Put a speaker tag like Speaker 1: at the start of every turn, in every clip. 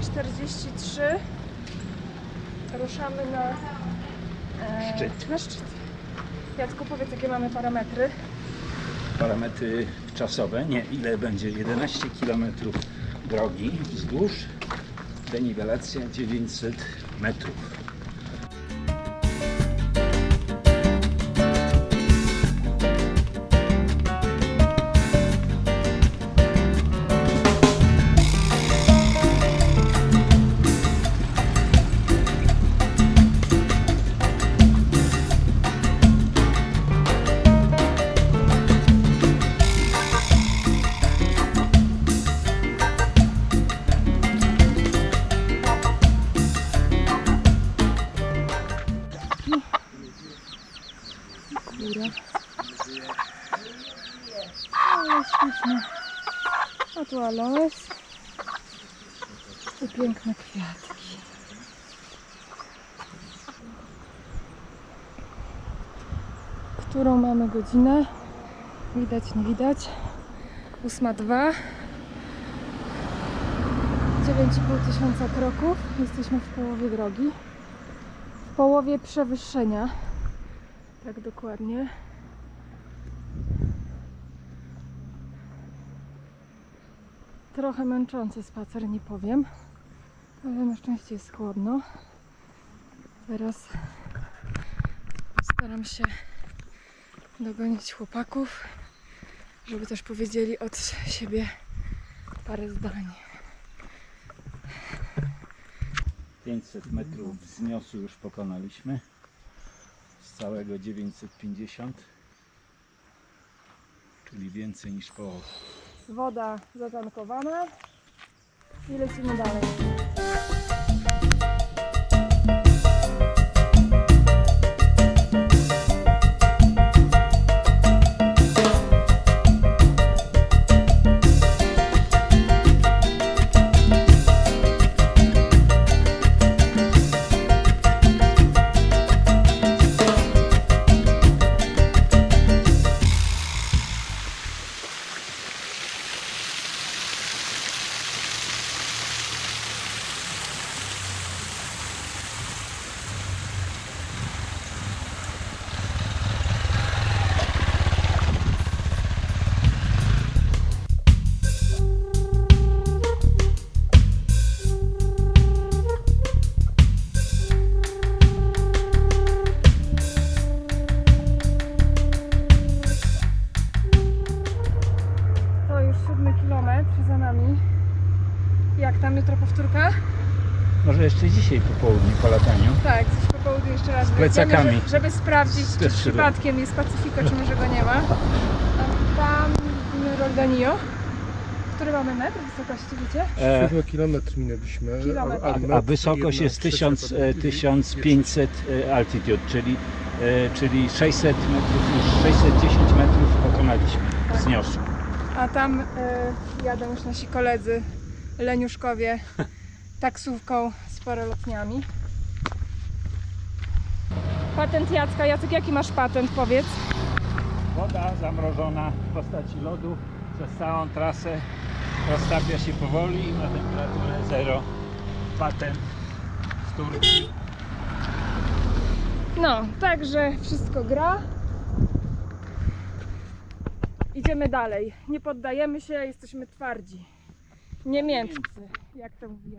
Speaker 1: 8.43 ruszamy na e,
Speaker 2: Szczyt.
Speaker 1: Na szczyt. Jacku, powiedz jakie mamy parametry.
Speaker 2: Parametry czasowe, nie, ile będzie 11 km drogi wzdłuż, deniwelacja 900 metrów.
Speaker 1: Aloes. I piękne kwiatki. Którą mamy godzinę? Widać, nie widać. 8.2. 9,5 tysiąca kroków. Jesteśmy w połowie drogi. W połowie przewyższenia. Tak dokładnie. Trochę męczący spacer, nie powiem. Ale na szczęście jest chłodno. Teraz staram się dogonić chłopaków, żeby też powiedzieli od siebie parę zdań.
Speaker 2: 500 metrów wzniosu już pokonaliśmy. Z całego 950, czyli więcej niż połowę.
Speaker 1: Woda zatankowana i lecimy dalej.
Speaker 2: Dzisiaj po południu po lataniu.
Speaker 1: Tak, dziś po południu jeszcze raz
Speaker 2: Z
Speaker 1: wyjdziemy,
Speaker 2: plecakami.
Speaker 1: Żeby, żeby sprawdzić, czy
Speaker 2: Też
Speaker 1: przypadkiem jest Pacyfiko, czy może go nie ma. A Tam Roldanio. Który mamy metr wysokości, wiecie?
Speaker 2: E,
Speaker 3: 7 km minęliśmy.
Speaker 1: Kilometr.
Speaker 2: a, a wysokość jest
Speaker 3: trzecia
Speaker 2: 1000,
Speaker 3: to
Speaker 2: e, 1500 e, altitude, czyli, e, czyli 600 metrów, już 610 metrów pokonaliśmy
Speaker 1: Tak. A tam y, jadą już nasi koledzy leniuszkowie taksówką z parolotniami. Patent Jacka. Jacek, jaki masz patent, powiedz?
Speaker 2: Woda zamrożona w postaci lodu przez całą trasę roztapia się powoli na temperaturę 0. Patent z Turcji.
Speaker 1: No, także wszystko gra. Idziemy dalej. Nie poddajemy się, jesteśmy twardzi. Niemieccy, jak to mówię.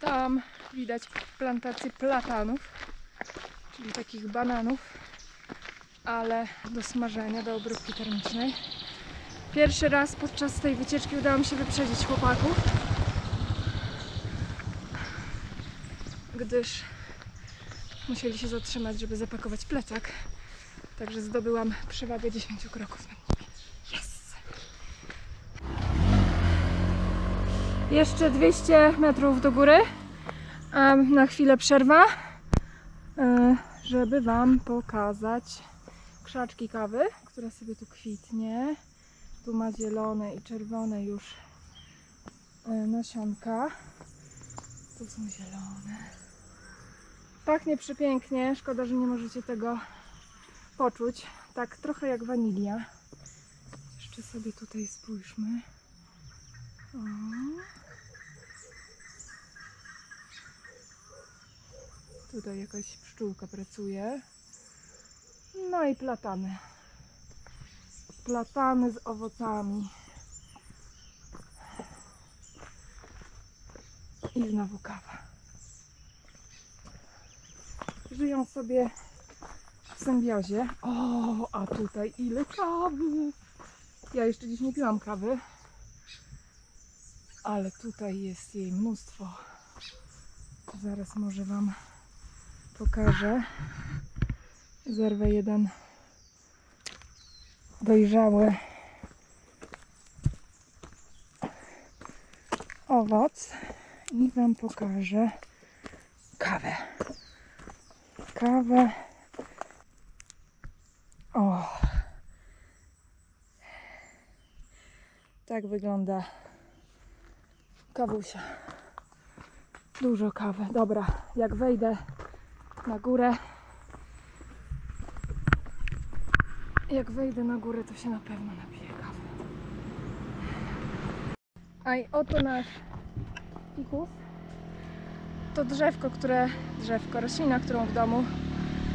Speaker 1: Tam widać plantację platanów, czyli takich bananów, ale do smażenia, do obróbki termicznej. Pierwszy raz podczas tej wycieczki udało mi się wyprzedzić chłopaków, gdyż musieli się zatrzymać, żeby zapakować plecak. Także zdobyłam przewagę 10 kroków Jeszcze 200 metrów do góry. Na chwilę przerwa, e, żeby Wam pokazać krzaczki kawy, która sobie tu kwitnie. Tu ma zielone i czerwone już e, nasionka. Tu są zielone. Pachnie przepięknie. Szkoda, że nie możecie tego poczuć. Tak trochę jak wanilia. Jeszcze sobie tutaj spójrzmy. O. Tutaj jakaś pszczółka pracuje. No i platany. Platany z owocami. I znowu kawa. Żyją sobie w symbiozie. O, a tutaj ile kawy! Ja jeszcze dziś nie piłam kawy, ale tutaj jest jej mnóstwo. Zaraz może Wam pokażę. Zerwę jeden dojrzały owoc i Wam pokażę kawę. Kawę. O. Tak wygląda kawusia. Dużo kawy. Dobra, jak wejdę na górę, jak wejdę na górę, to się na pewno napiję kawy. A i oto nasz fikus. To drzewko, które, drzewko, roślina, którą w domu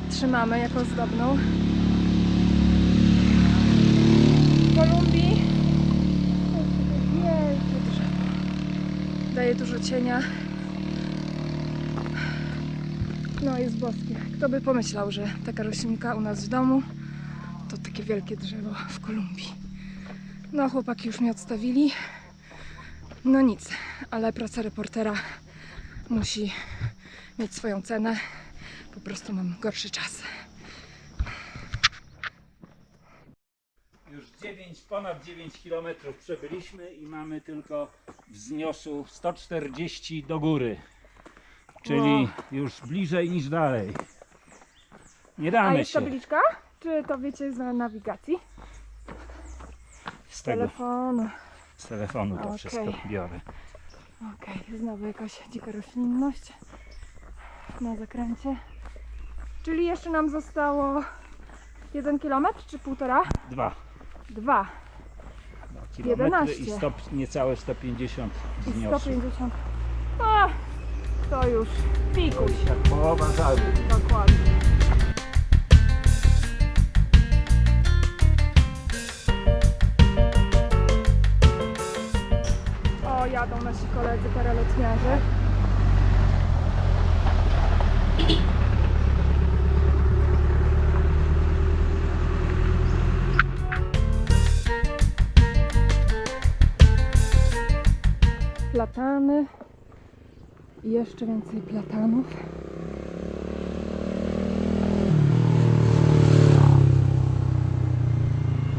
Speaker 1: trzymamy jako zdobną. W Kolumbii wielkie drzewo. Daje dużo cienia. No jest boskie. Kto by pomyślał, że taka roślinka u nas w domu to takie wielkie drzewo w Kolumbii. No chłopaki już mnie odstawili. No nic, ale praca reportera musi mieć swoją cenę. Po prostu mam gorszy czas.
Speaker 2: Już 9, ponad 9 km przebyliśmy i mamy tylko wzniosu 140 do góry. Czyli już bliżej niż dalej. Nie
Speaker 1: A
Speaker 2: damy
Speaker 1: jest
Speaker 2: się
Speaker 1: tabliczka? Czy to wiecie z nawigacji?
Speaker 2: z tego,
Speaker 1: Telefonu.
Speaker 2: z telefonu to
Speaker 1: Okej.
Speaker 2: wszystko biorę.
Speaker 1: Okej, znowu jakaś dzika roślinność na zakręcie. Czyli jeszcze nam zostało jeden kilometr czy półtora?
Speaker 2: Dwa.
Speaker 1: Dwa
Speaker 2: Kilometry i
Speaker 1: 11.
Speaker 2: stop, niecałe 150
Speaker 1: i
Speaker 2: wzniosu.
Speaker 1: 150. A, to już pikuś.
Speaker 2: Jak połowa żalu.
Speaker 1: Dokładnie. O, jadą nasi koledzy paralotniarze. Platany. I jeszcze więcej platanów.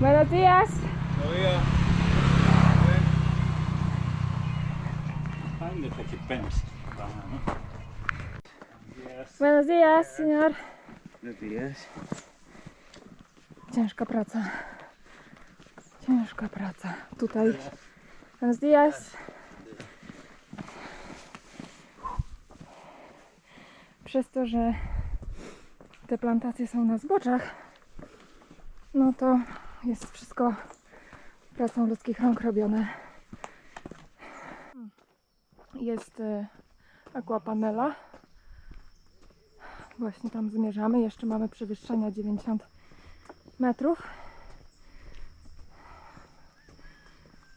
Speaker 1: Buenos días.
Speaker 2: Fajne takie.
Speaker 1: Buenos días, señor. Ciężka praca. Ciężka praca. Tutaj. Buenos días. Przez to, że te plantacje są na zboczach, no to jest wszystko pracą ludzkich rąk robione. Jest e, aquapanela. Właśnie tam zmierzamy. Jeszcze mamy przewyższenia 90 metrów.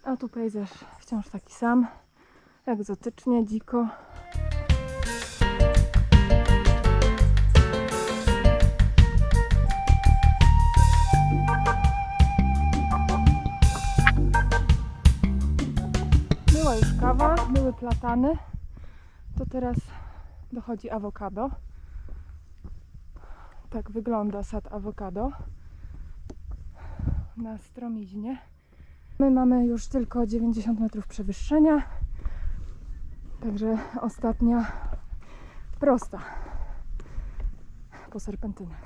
Speaker 1: A tu pejzaż wciąż taki sam. Egzotycznie, dziko. Platany. To teraz dochodzi awokado. Tak wygląda sad awokado na stromiźnie. My mamy już tylko 90 metrów przewyższenia. Także ostatnia prosta po serpentynach.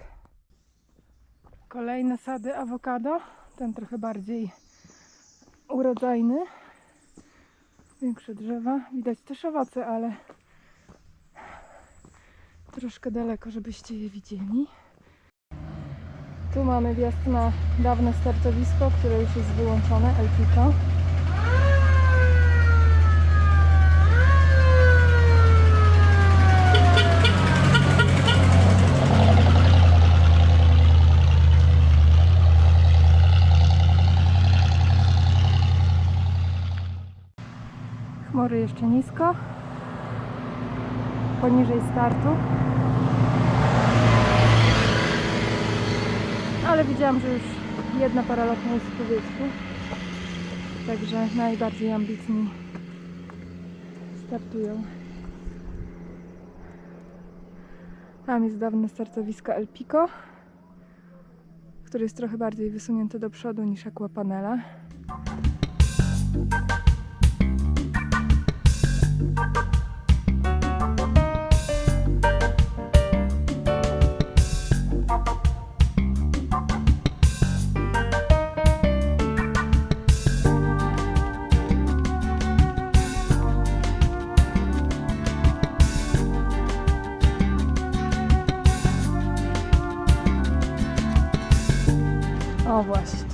Speaker 1: Kolejne sady awokado. Ten trochę bardziej urodzajny. Większe drzewa. Widać też owoce, ale troszkę daleko, żebyście je widzieli. Tu mamy wjazd na dawne startowisko, które już jest wyłączone, El Chmury jeszcze nisko. Poniżej startu. Ale widziałam, że już jedna paralotnia jest w powietrzu. Także najbardziej ambitni startują. Tam jest dawne startowisko El Pico, które jest trochę bardziej wysunięte do przodu niż Aquapanela. O właśnie.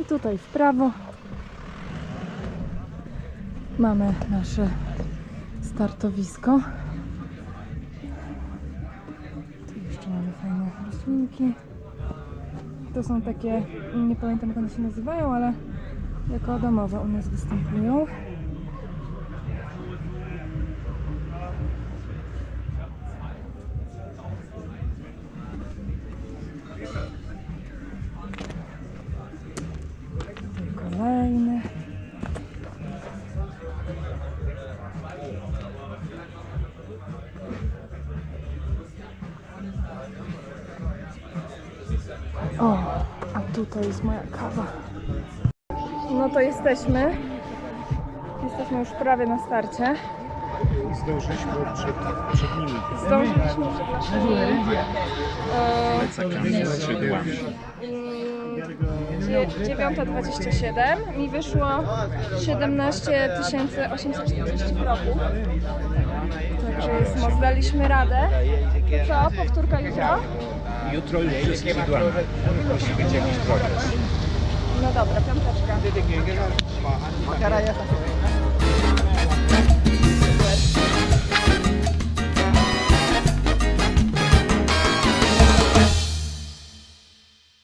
Speaker 1: I tutaj w prawo mamy nasze startowisko. Tu jeszcze mamy fajne roślinki. To są takie, nie pamiętam jak one się nazywają, ale jako domowe u nas występują. O, a tutaj jest moja kawa. No to jesteśmy. Jesteśmy już prawie na starcie.
Speaker 3: Zdążyliśmy przed, przed nimi.
Speaker 1: Zdążyliśmy przed naszymi e,
Speaker 3: Plecakami, skrzydłami.
Speaker 1: dzie- 9.27 mi wyszło 17 840 kroków. Także jest daliśmy radę. Co? Powtórka jutro?
Speaker 3: Jutro już ze skrzydłami. Musi być jakiś progres.
Speaker 1: No dobra, piąteczka.